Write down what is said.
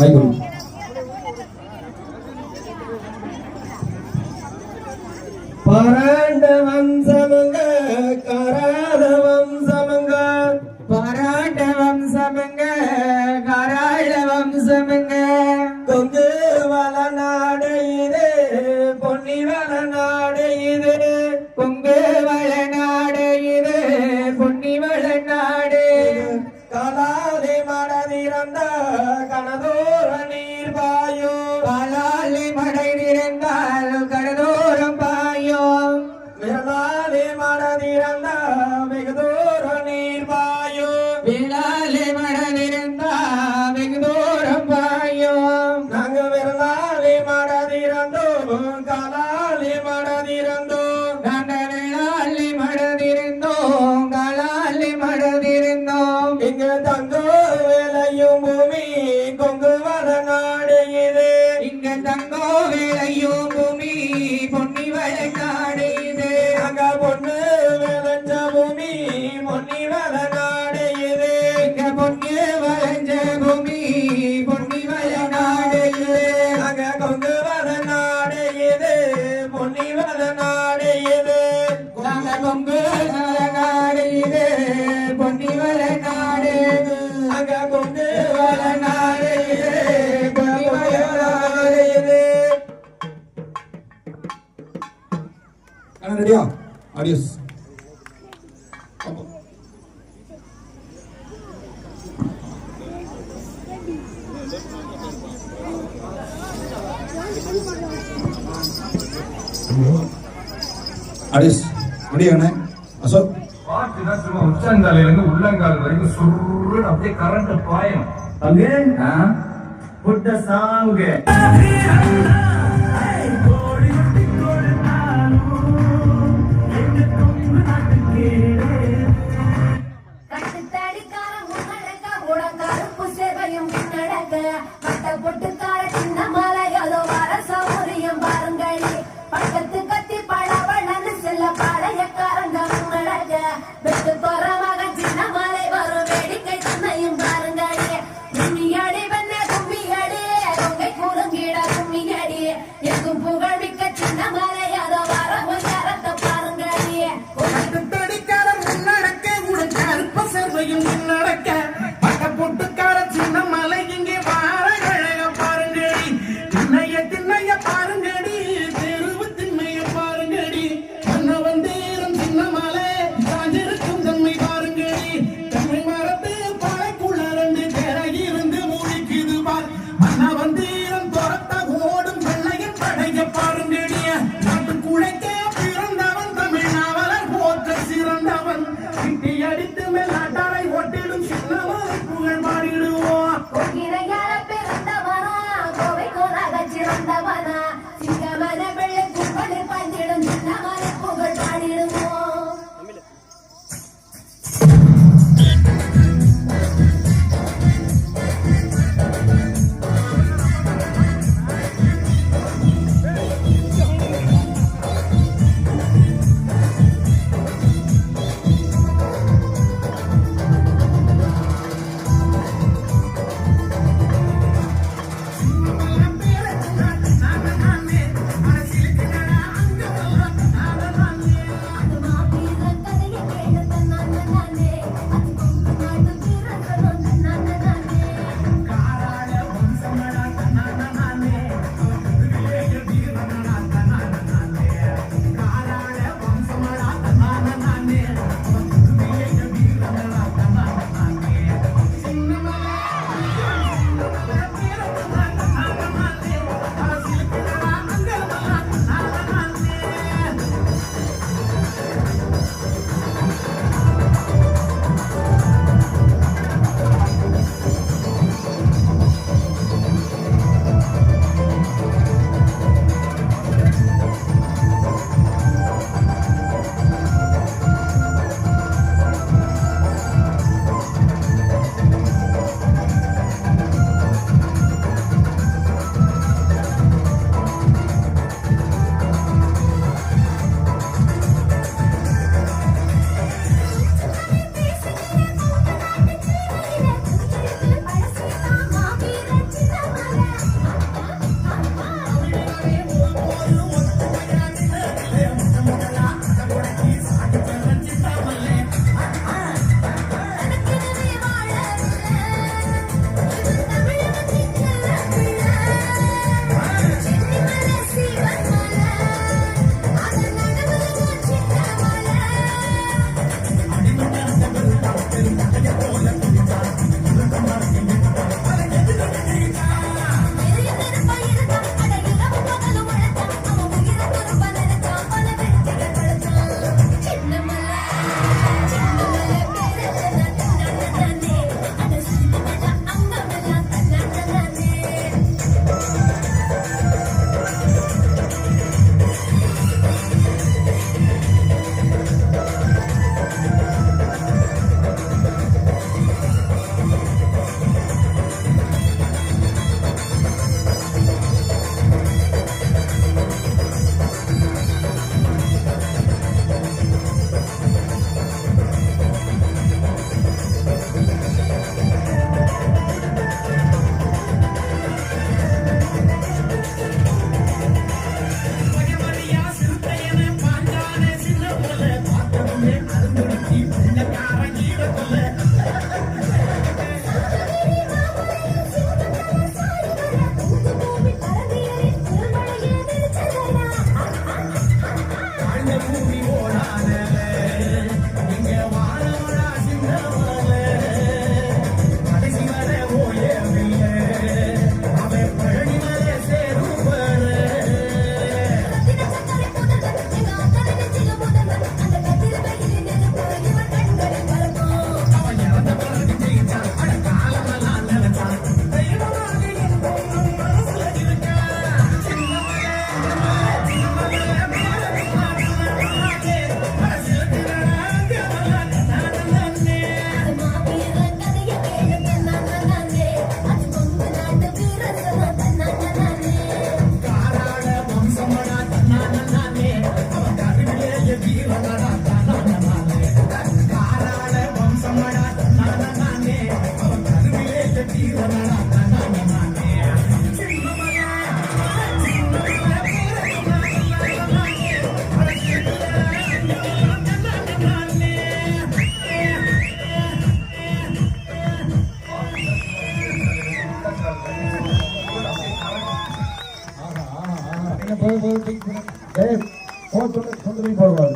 来一。நிறைந்த கனதோர நீர் பாயோ பாலாலி மடை நிறைந்தால் கடந்த you. அடியஸ் அடியஸ் முடியவனே அசோக் பாட்டுனா சும்மா உச்சந்தாலையிலிருந்து உள்ளங்கால் வரைக்கும் சுருன்னு அப்படியே கரண்ட் பாயும் அங்கே புட்ட சாங்கு நடக்க மத்த பொட்டுக்கார சின்னம்மா কত সুন্দরী পরবার